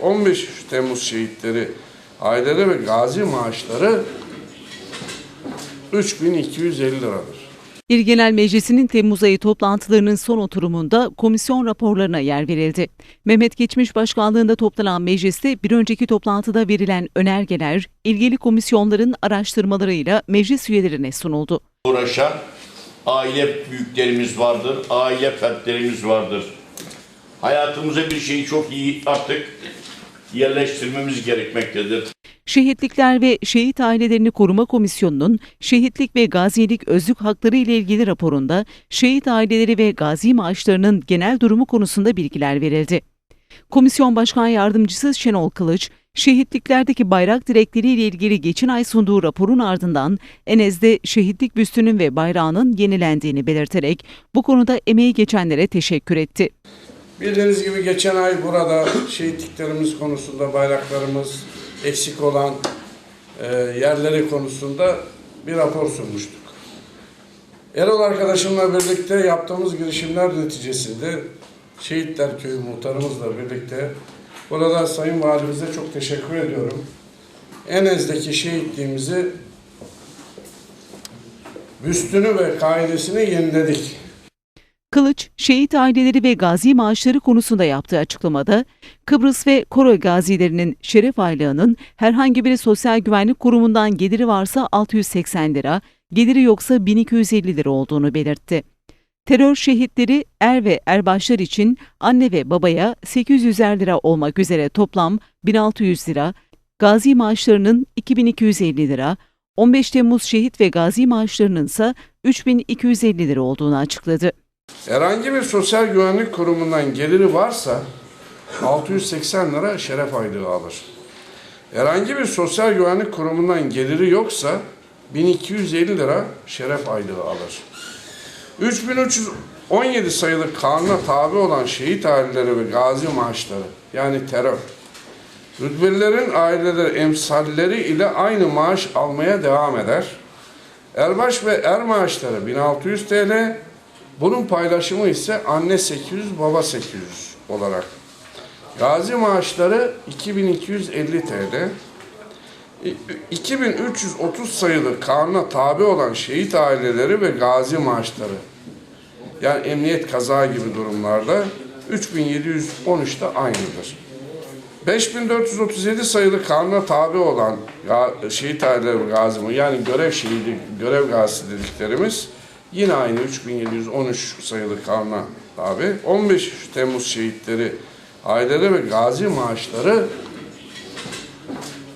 15 Temmuz şehitleri aileleri ve gazi maaşları 3250 liradır. İl Genel Meclisi'nin Temmuz ayı toplantılarının son oturumunda komisyon raporlarına yer verildi. Mehmet Geçmiş başkanlığında toplanan mecliste bir önceki toplantıda verilen önergeler ilgili komisyonların araştırmalarıyla meclis üyelerine sunuldu. uğraşan aile büyüklerimiz vardır, aile fertlerimiz vardır. Hayatımıza bir şeyi çok iyi artık yerleştirmemiz gerekmektedir. Şehitlikler ve Şehit Ailelerini Koruma Komisyonu'nun şehitlik ve gazilik özlük hakları ile ilgili raporunda şehit aileleri ve gazi maaşlarının genel durumu konusunda bilgiler verildi. Komisyon Başkan Yardımcısı Şenol Kılıç, şehitliklerdeki bayrak direkleri ile ilgili geçen ay sunduğu raporun ardından Enez'de şehitlik büstünün ve bayrağının yenilendiğini belirterek bu konuda emeği geçenlere teşekkür etti. Bildiğiniz gibi geçen ay burada şehitliklerimiz konusunda bayraklarımız eksik olan e, yerleri konusunda bir rapor sunmuştuk. Erol arkadaşımla birlikte yaptığımız girişimler neticesinde Şehitler Köyü muhtarımızla birlikte burada Sayın Valimize çok teşekkür ediyorum. Enez'deki şehitliğimizi büstünü ve kaidesini yeniledik. Kılıç, şehit aileleri ve gazi maaşları konusunda yaptığı açıklamada, Kıbrıs ve Kore gazilerinin şeref aylığının herhangi bir sosyal güvenlik kurumundan geliri varsa 680 lira, geliri yoksa 1250 lira olduğunu belirtti. Terör şehitleri er ve erbaşlar için anne ve babaya 800'er lira olmak üzere toplam 1600 lira, gazi maaşlarının 2250 lira, 15 Temmuz şehit ve gazi maaşlarının ise 3250 lira olduğunu açıkladı. Herhangi bir sosyal güvenlik kurumundan geliri varsa 680 lira şeref aylığı alır. Herhangi bir sosyal güvenlik kurumundan geliri yoksa 1250 lira şeref aylığı alır. 3317 sayılı kanuna tabi olan şehit aileleri ve gazi maaşları yani terör. Rütbelilerin aileleri emsalleri ile aynı maaş almaya devam eder. Erbaş ve er maaşları 1600 TL, bunun paylaşımı ise anne 800, baba 800 olarak. Gazi maaşları 2250 TL. İ- 2330 sayılı kanuna tabi olan şehit aileleri ve gazi maaşları yani emniyet kaza gibi durumlarda 3713 de aynıdır. 5437 sayılı kanuna tabi olan şehit aileleri ve gazi yani görev şehidi, görev gazisi dediklerimiz yine aynı 3713 sayılı kanuna tabi. 15 Temmuz şehitleri aileleri ve gazi maaşları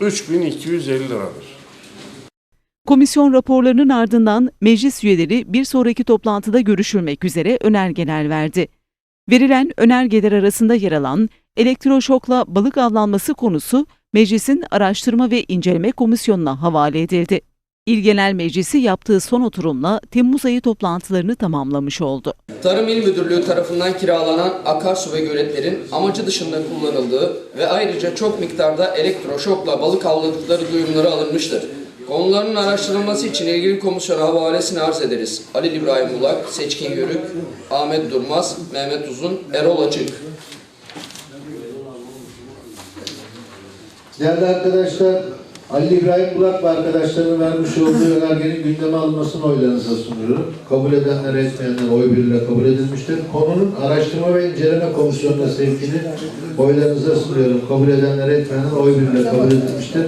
3250 liradır. Komisyon raporlarının ardından meclis üyeleri bir sonraki toplantıda görüşülmek üzere önergeler verdi. Verilen önergeler arasında yer alan elektroşokla balık avlanması konusu meclisin araştırma ve inceleme komisyonuna havale edildi. İl Genel Meclisi yaptığı son oturumla Temmuz ayı toplantılarını tamamlamış oldu. Tarım İl Müdürlüğü tarafından kiralanan akarsu ve göletlerin amacı dışında kullanıldığı ve ayrıca çok miktarda elektroşokla balık avladıkları duyumları alınmıştır. Konuların araştırılması için ilgili komisyona havalesini arz ederiz. Ali İbrahim Bulak, Seçkin Yörük, Ahmet Durmaz, Mehmet Uzun, Erol Açık. Değerli arkadaşlar, Ali İbrahim Bulat ve arkadaşlarının vermiş olduğu önergenin gündeme alınmasını oylarınıza sunuyorum. Kabul edenler etmeyenler oy birliğiyle kabul edilmiştir. Konunun araştırma ve inceleme komisyonuna sevkini oylarınıza sunuyorum. Kabul edenler etmeyenler oy birliğiyle kabul edilmiştir.